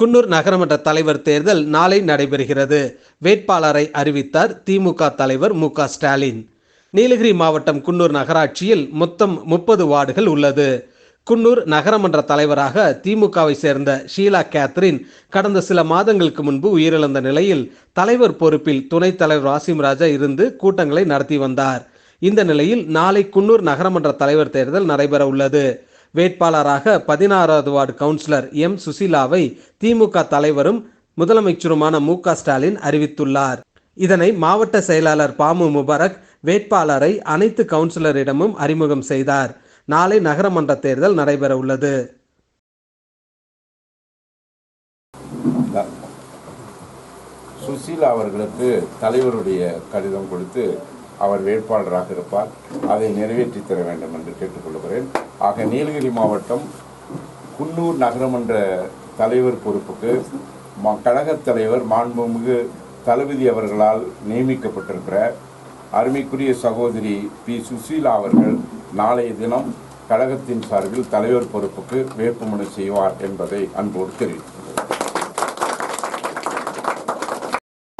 குன்னூர் நகரமன்ற தலைவர் தேர்தல் நாளை நடைபெறுகிறது. வேட்பாளரை அறிவித்தார் திமுக தலைவர் மு ஸ்டாலின். நீலகிரி மாவட்டம் குன்னூர் நகராட்சியில் மொத்தம் முப்பது வார்டுகள் உள்ளது. குன்னூர் நகரமன்ற தலைவராக திமுகவை சேர்ந்த ஷீலா கேத்ரின் கடந்த சில மாதங்களுக்கு முன்பு உயிரிழந்த நிலையில் தலைவர் பொறுப்பில் துணைத் தலைவர் வாசிம் ராஜா இருந்து கூட்டங்களை நடத்தி வந்தார். இந்த நிலையில் நாளை குன்னூர் நகரமன்ற தலைவர் தேர்தல் நடைபெற உள்ளது வேட்பாளராக பதினாறாவது வார்டு கவுன்சிலர் எம். சுசீலாவை திமுக தலைவரும் முதலமைச்சருமான மு. க. ஸ்டாலின் அறிவித்துள்ளார். இதனை மாவட்ட செயலாளர் பாமு முபாரக் வேட்பாளரை அனைத்து கவுன்சிலரிடமும் அறிமுகம் செய்தார். நாளை நகரமன்ற தேர்தல் நடைபெற உள்ளது சுசீலா அவர்களுக்கு தலைவருடைய கடிதம் கொடுத்து அவர் வேட்பாளராக இருப்பார். அதை நிறைவேற்றி தர வேண்டும் என்று கேட்டுக்கொள்கிறேன். ஆக நீலகிரி மாவட்டம் குன்னூர் நகரமன்ற தலைவர் பொறுப்புக்கு மா கழகத் தலைவர் மாண்புமிகு தளபதி அவர்களால் நியமிக்கப்பட்டிருக்கிற அருமைக்குரிய சகோதரி பி. சுசீலா அவர்கள் நாளைய தினம் கழகத்தின் சார்பில் தலைவர் பொறுப்புக்கு வேட்புமனு செய்வார் என்பதை அன்போடு தெரிவித்தார்